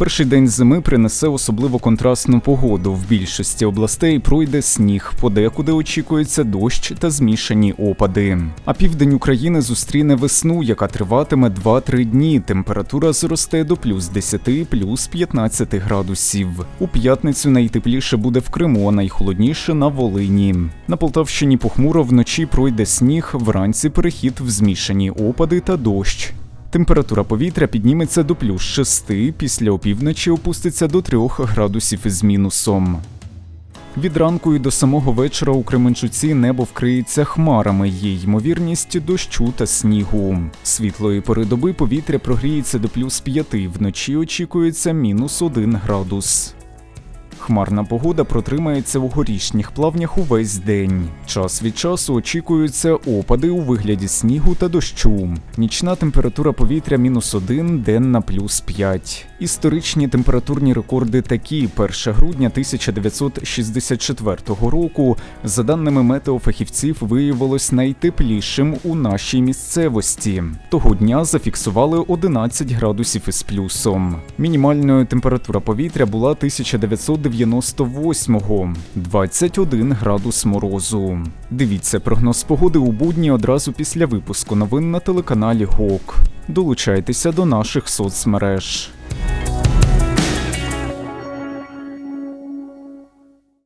Перший день зими принесе особливо контрастну погоду. В більшості областей пройде сніг, подекуди очікується дощ та змішані опади. А південь України зустріне весну, яка триватиме 2-3 дні. Температура зросте до плюс 10, плюс 15 градусів. У п'ятницю найтепліше буде в Криму, а найхолодніше на Волині. На Полтавщині похмуро вночі пройде сніг, вранці перехід в змішані опади та дощ. Температура повітря підніметься до плюс 6, після опівночі опуститься до 3 градусів із мінусом. Від ранку і до самого вечора у Кременчуці небо вкриється хмарами, є ймовірність дощу та снігу. Світлої пори доби повітря прогріється до плюс 5, вночі очікується мінус 1 градус. Хмарна погода протримається у горішніх плавнях увесь день. Час від часу очікуються опади у вигляді снігу та дощу. Нічна температура повітря мінус 1, денна плюс 5. Історичні температурні рекорди такі: 1 грудня 1964 року, за даними метеофахівців, виявилось найтеплішим у нашій місцевості. Того дня зафіксували 11 градусів із плюсом. Мінімальною температура повітря була 1998-го – 21 градус морозу. Дивіться прогноз погоди у будні одразу після випуску новин на телеканалі ГОК. Долучайтеся до наших соцмереж.